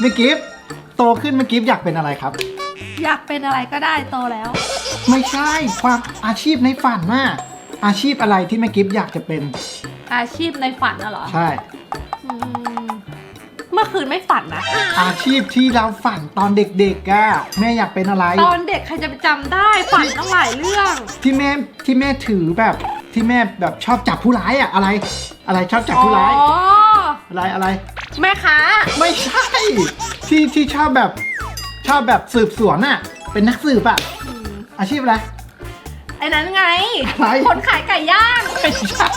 เมื่อกี้โตขึ้นเมื่อกี้อยากเป็นอะไรครับ อยากเป็นอะไรก็ได้โตแล้ว ไม่ใช่ความอาชีพในฝันน่ะอาชีพอะไรที่แม่กิฟอยากจะเป็น อาชีพในฝันน่ะเหรอใช่ อืมเมื่อคืนไม่ฝันนะ อาชีพที่เราฝันตอนเด็กๆอะแม่อยากเป็นอะไร ตอนเด็กใครจะไปจำได้ฝันตั้งหลายเรื่อง ที่แม่ที่แม่ถือแบบที่แม่แบบชอบจับผู้ร้ายอะอะไร อะไรชอบจับผู้ร้าย อ๋อ อะไรอะไร แม่ค้า ไม่ใช่ ที่ที่ชอบแบบชอบแบบสืบสวนอะเป็นนักสืบอะอืมอาชีพอะไร ไอ้นั้นไง อะไร คนขายไก่ย่าง ไม่ใช่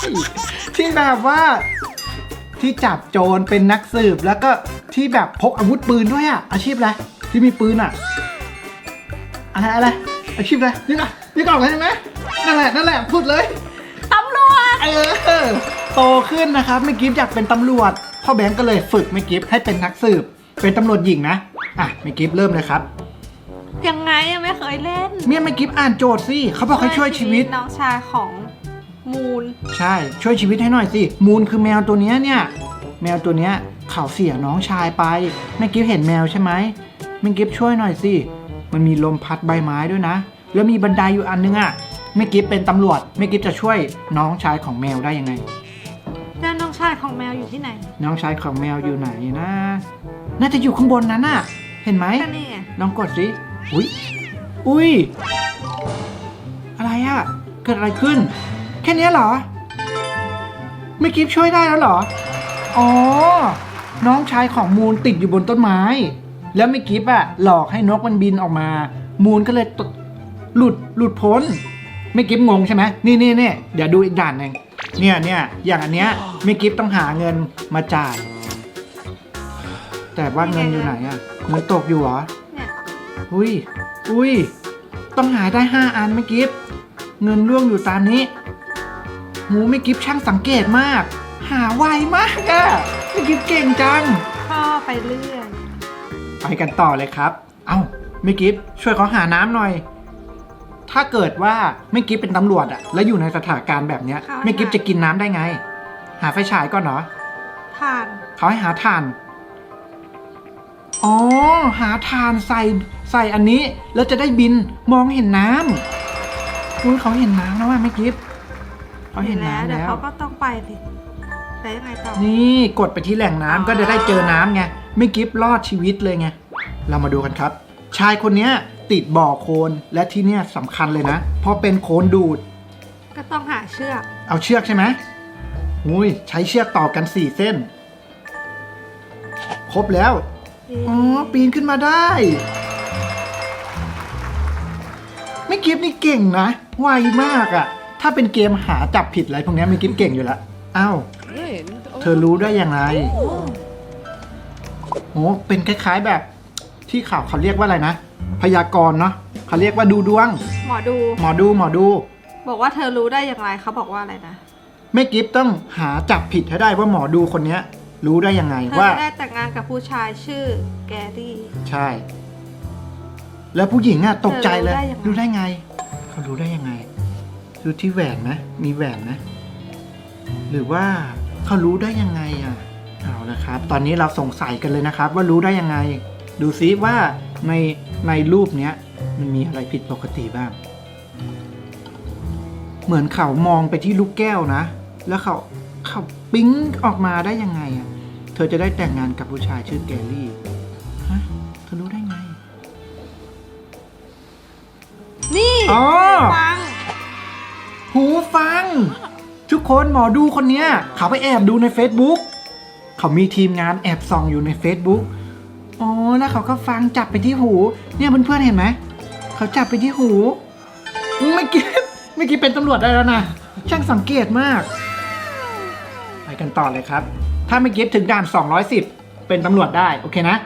ที่แบบว่า ที่จับโจรเป็นนักสืบแล้วก็ที่แบบพกอาวุธปืนด้วยอะอาชีพอะไรที่มีปืนอะอะไรอะไร อาชีพอะไรนึกอะนึกออกเลยใช่ไหมนั่นแหละนั่นแหละพูดเลยตำรวจ เออ โตขึ้นนะครับไม่กิฟอยากเป็นตำรวจ พ่อแบงก์ก็เลยฝึกไม่กิฟให้เป็นนักสืบ เป็นตำรวจหญิงนะ อะไม่กิฟเริ่มเลยครับ ยังไงอะไม่เคยเล่นเมียไม่กิฟอ่านโจทย์สิเขาบอกให้ช่วยชีวิต น้องชายของมูล ใช่ช่วยชีวิตให้หน่อยสิ มูลคือแมวตัวเนี้ยเนี่ย แมวตัวเนี้ยเขาเสียน้องชายไปแม่กิฟเห็นแมวใช่ไหมแม่กิฟช่วยหน่อยสิมันมีลมพัดใบไม้ด้วยนะ แล้วมีบันไดอยู่อันนึงอะแม่กิฟเป็นตำรวจแม่กิฟจะช่วยน้องชายของแมวได้ยังไงแล้วน้อง ชายของแมวอยู่ที่ไหนน้องชายของแมวอยู่ไหนนะ น่าจะอยู่ข้างบนนั้นน่ะ เห็นไหมก็นี่ไงลองกดสิ อุ้ยอุ้ย อะไรอะเกิดอะไรขึ้น แค่เนี้ยเหรอไม่กิฟช่วยได้แล้วเหรอ อ๋อ น้องชายของมูลติดอยู่บนต้นไม้ แล้วไม่กิฟอะหลอกให้นกมันบินออกมา มูลก็เลยตดหลุดหลุดพ้น ไม่กิฟงงใช่ไหมนี่นี่นี่เดี๋ยวดูอีกด่านหนึ่ง เนี่ยเนี่ยอย่างอันเนี้ยไม่กิฟต้องหาเงินมาจ่าย แต่ว่าเงินอยู่ไหนอะเงินตกอยู่เหรอเนี่ยอุ้ยอุ้ยต้องหาได้ห้าอันไม่กิฟเงินร่วงอยู่ตามนี้หูไม่กิฟช่างสังเกตมาก หาไวมากอะไม่กิฟเก่งจังพ่อไปเรื่อยไปกันต่อเลยครับ เอ้าไม่กิฟช่วยเขาหาน้ำหน่อย ถ้าเกิดว่าไม่กิฟเป็นตำรวจอะแล้วอยู่ในสถานการณ์แบบเนี้ยไม่กิฟจะกินน้ำได้ไง หาไฟฉายก่อนเหรอผ่าน เขาให้หาถ่าน อ๋อ หาถ่านใส่ใส่อันนี้ แล้วจะได้บินมองเห็นน้ำคุณเขาเห็นน้ำแล้วว่าไม่กิฟเขาเห็นแล้วน้ำเดี๋ยวแล้ว เขาก็ต้องไปสิไปยังไงต่อ นี่กดไปที่แหล่งน้ำอ๋อก็จะได้เจอน้ำไง ไม่กิฟรอดชีวิตเลยไง เรามาดูกันครับ ชายคนเนี้ย ติดบ่อโคลนและที่เนี้ยสำคัญเลยนะ เพราะเป็นโคลนดูด ก็ต้องหาเชือก เอาเชือกใช่ไหมอุ้ยใช้เชือกต่อกันสี่เส้น ครบแล้ว อ๋อ ปีนขึ้นมาได้ ไม่กิฟนี่เก่งนะไวมากอะถ้าเป็นเกมหาจับผิดอะไรพวกเนี้ยไม่กิฟเก่งอยู่แล้วอ้าวเธอรู้ได้ยังไงโอ้เป็นคล้ายๆแบบ ที่ข่าวเขาเรียกว่าอะไรนะ พยากรณ์เนาะเขาเรียกว่าดูดวง หมอดู หมอดูหมอดู บอกว่าเธอรู้ได้อย่างไรเขาบอกว่าอะไรนะ ไม่กิฟต้องหาจับผิดให้ได้ว่าหมอดูคนเนี้ย รู้ได้ยังไงเธอว่า จะได้แต่งงานกับผู้ชายชื่อแกรี่ ใช่ แล้วผู้หญิงอะตกใจเลย เธอรู้รู้ได้ได้ยังไง ไง เขารู้ได้ยังไง ดูที่แหวนไหมมีแหวนไหมหรือว่าเขารู้ได้ยังไงอะ เอาละครับ ตอนนี้เราสงสัยกันเลยนะครับ ว่ารู้ได้ยังไง ดูซิว่า ในในรูปเนี้ยมันมีอะไรผิดปกติบ้าง เหมือนเขามองไปที่ลูกแก้วนะ แล้วเขาเขาปิ๊งออกมาได้ยังไงอะ เธอจะได้แต่งงานกับผู้ชายชื่อแกรี่ ฮะเธอรู้ได้ไง นี่อ๋อ ฟัง หูฟัง ทุกคนหมอดูคนเนี้ย เขาไปแอบดูใน Facebook เขามีทีมงานแอบส่องอยู่ใน Facebook อ๋อแล้วเขาก็ฟังจับไปที่หู เนี่ยเพื่อนๆเห็นไหมเขาจับไปที่หูอุ๊ยไม่อกี้ไม่อกี้เป็นตำรวจได้แล้วนะช่างสังเกตมาก ไปกันต่อเลยครับ ถ้าไม่อกี้ถึงด่าน 210 เป็นตำรวจได้โอเคนะ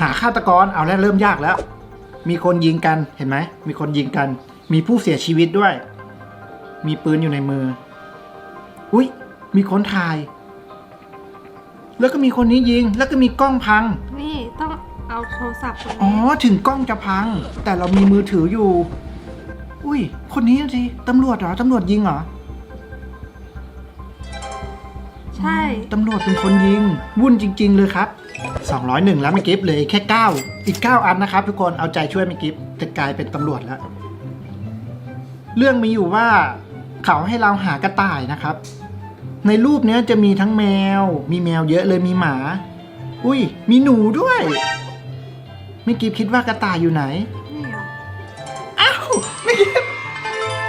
หาฆาตกรเอาแล้วเริ่มยากแล้ว มีคนยิงกันเห็นไหมมีคนยิงกัน มีผู้เสียชีวิตด้วย มีปืนอยู่ในมือ อุ๊ย มีคนถ่าย แล้วก็มีคนนี้ยิง แล้วก็มีกล้องพัง นี่ต้องเอาโทรศัพท์ตรงอ๋อ นี้ถึงกล้องจะพัง แต่เรามีมือถืออยู่ อุ้ย คนนี้สิตำรวจเหรอ ตำรวจยิงเหรอ ใช่ ตำรวจเป็นคนยิง วุ่นจริง ๆ เลยครับ 201 แล้วไม่กิฟเหลืออีกแค่ 9 อีก 9 อันนะครับ ทุกคนเอาใจช่วยไม่กิฟจะกลายเป็นตำรวจแล้ว เรื่องมีอยู่ว่าเขาให้เราหากระต่ายนะครับ ในรูปเนี้ยจะมีทั้งแมว มีแมวเยอะเลยมีหมา อุ้ย มีหนูด้วยไม่กิฟคิดว่ากระต่ายอยู่ไหนนี่เหรออ้าวไม่กิฟ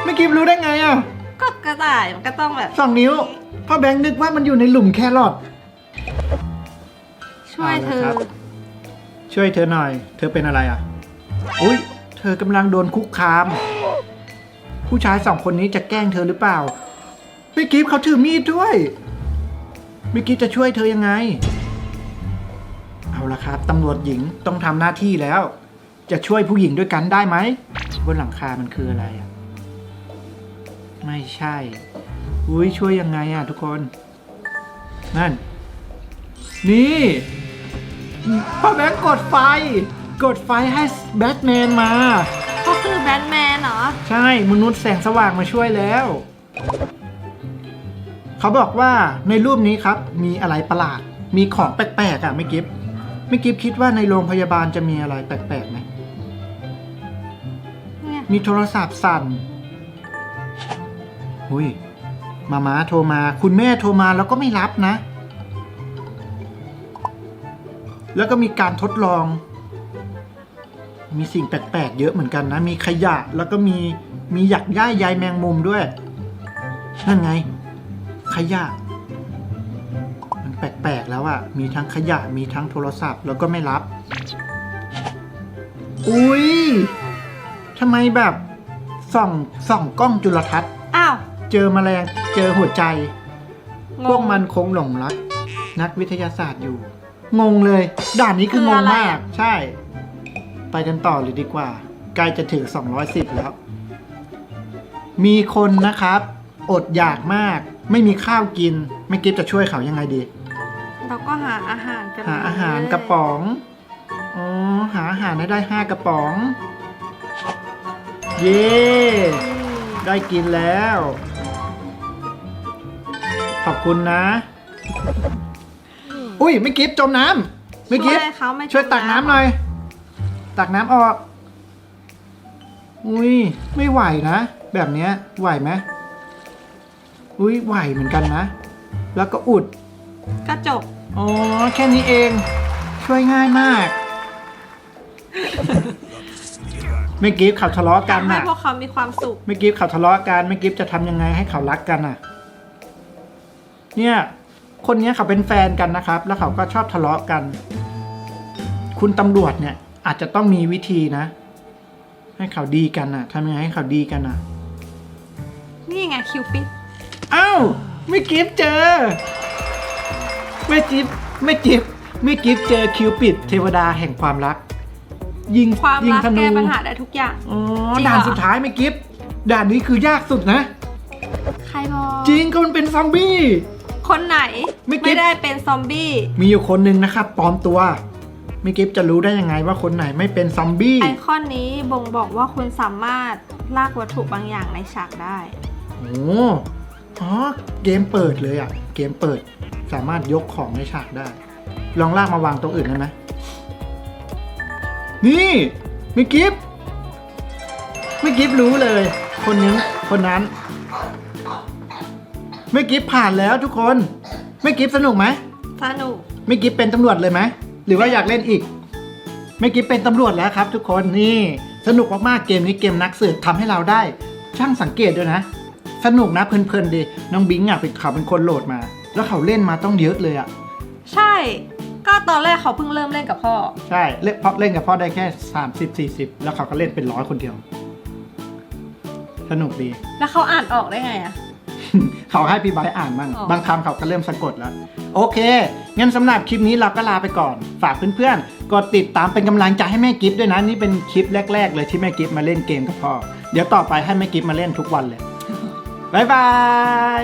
ไม่กิฟรู้ได้ไงอะก็กระต่ายมันก็ต้องแบบสองนิ้วพ่อแบงค์นึกว่ามันอยู่ในหลุมแครอทช่วยเธอเอาละครับช่วยเธอหน่อย เธอเป็นอะไรอะ อุ้ยเธอกำลังโดนคุกคาม ผู้ชายสองคนนี้จะแกล้งเธอหรือเปล่า มิกิฟเขาถือมีดด้วยมิกิฟจะช่วยเธอยังไง เอาละครับตำรวจหญิงต้องทำหน้าที่แล้ว จะช่วยผู้หญิงด้วยกันได้ไหมบนหลังคามันคืออะไรอะ ไม่ใช่อุ้ยช่วยยังไงอะทุกคน นั่น นี่พ่อแบงค์กดไฟ กดไฟให้แบทแมนมา ก็คือแบทแมนเหรอ ใช่ มนุษย์แสงสว่างมาช่วยแล้ว เขาบอกว่าในรูปนี้ครับมีอะไรประหลาด มีของแปลกๆอะไม่กิฟไม่กิฟคิดว่าในโรงพยาบาลจะมีอะไรแปลกๆไหมเนี่ยมีโทรศัพท์สั่นหุยมาม้าโทรมา คุณแม่โทรมาแล้วก็ไม่รับนะ แล้วก็มีการทดลอง มีสิ่งแปลกๆเยอะเหมือนกันนะ มีขยะแล้วก็มีมีหยักย่ายใยแมงมุมด้วย นั่นไง ขยะ มันแปลกๆแล้วอะมีทั้งขยะมีทั้งโทรศัพท์แล้วก็ไม่รับ อุ้ยทำไมแบบส่องส่องกล้องจุลทรรศน์ อ้าว เจอแมลงเจอหัวใจงพวกงมันคงหลงรัก นักวิทยาศาสตร์อยู่ งงเลย ด่านนี้คือคืงองอะไรมากอะใช่ ไปกันต่อเลยดีกว่า ใกล้จะถึง 210 แล้ว มีคนนะครับ อดอยากมาก ไม่มีข้าวกินไม่กิฟจะช่วยเขายังไงดี เราก็หาอาหารกันหาอาหารเลยกระป๋องอ๋อหาอาหารให้ได้ห้ากระป๋อง เย้อืมได้กินแล้ว ขอบคุณนะ อุ้ยไม่กิฟจมน้ำไม่ช่กิวฟยเขาไม่ช่วยตักน้ำหน่อย ตักน้ำออก อุ้ยไม่ไหวนะ แบบเนี้ยไหวไหม อุ้ยไหวเหมือนกันนะ แล้วก็อุด ก็จบ อ๋อ แค่นี้เอง ช่วยง่ายมาก ไม่กิฟเขาทะเลาะกันทำให้น่ะ พวกเขามีความสุข ไม่กิฟเขาทะเลาะกันไม่กิฟจะทำยังไงให้เขารักกันน่ะ เนี่ย คนเนี้ยเขาเป็นแฟนกันนะครับ แล้วเขาก็ชอบทะเลาะกัน คุณตำรวจเนี่ย อาจจะต้องมีวิธีนะ ให้เขาดีกันน่ะทำยังไงให้เขาดีกันน่ะ นี่ไงคิวปิด อ้าวไม่กิฟเจอ ไม่จิบไม่จิบไม่กิฟเจอคิวปิดเทวดาแห่งความรัก ยิงความยิงรักธนูแก้ปัญหาได้ทุกอย่าง อ๋อจริงเหรอ ด่านสุดท้ายไม่กิฟด่านนี้คือยากสุดนะ ใครบอกจริงก็มันเป็นซอมบี้ คนไหนไม่คิดไม่ได้เป็นซอมบี้มีอยู่คนหนึ่งนะครับปลอมตัวไม่กิฟจะรู้ได้ยังไงว่าคนไหนไม่เป็นซอมบี้ ไอคอนนี้บ่งบอกว่าคุณสามารถลากวัตถุบางอย่างในฉากได้ โอ้ อ๋อ เกมเปิดเลยอะ เกมเปิดสามารถยกของในฉากได้ ลองลากมาวางตรงอื่นได้ไหมนี่ไม่กิฟไม่กิฟรู้เลย คนนี้คนนั้นไม่กิฟผ่านแล้วทุกคนไม่กิฟสนุกไหมสนุกไม่กิฟเป็นตำรวจเลยไหมหรือว่าอยากเล่นอีกไม่กิฟเป็นตำรวจแล้วครับ ทุกคนนี่สนุกมากๆเกมนี้เกมนักสืบทำให้เราได้ ช่างสังเกตด้วยนะ สนุกนะเพลินๆดีน้องบิงอะเป็นเขาเป็นคนโหลดมา แล้วเขาเล่นมาต้องเยอะเลยอะใช่ ก็ตอนแรกเขาเพิ่งเริ่มเล่นกับพ่อ ใช่เล่นเพราะเล่นกับพ่อได้แค่ 30 40 แล้วเขาก็เล่นเป็นร้อยคนเดียว สนุกดี แล้วเขาอ่านออกได้ไงอะ เขาให้พี่ไบร์ทอ่านบ้างอ๋อ บางคำเขาก็เริ่มสะกดแล้ว โอเคงั้นสำหรับคลิปนี้เราก็ลาไปก่อน ฝากเพื่อนๆกดติดตามเป็นกำลังใจให้แม่กิฟต์ด้วยนะนี่เป็นคลิปแรก ๆ เลยที่แม่กิฟต์มาเล่นเกมกับพ่อเดี๋ยวต่อไปให้แม่กิฟต์มาเล่นทุกวันเลย บ๊ายบาย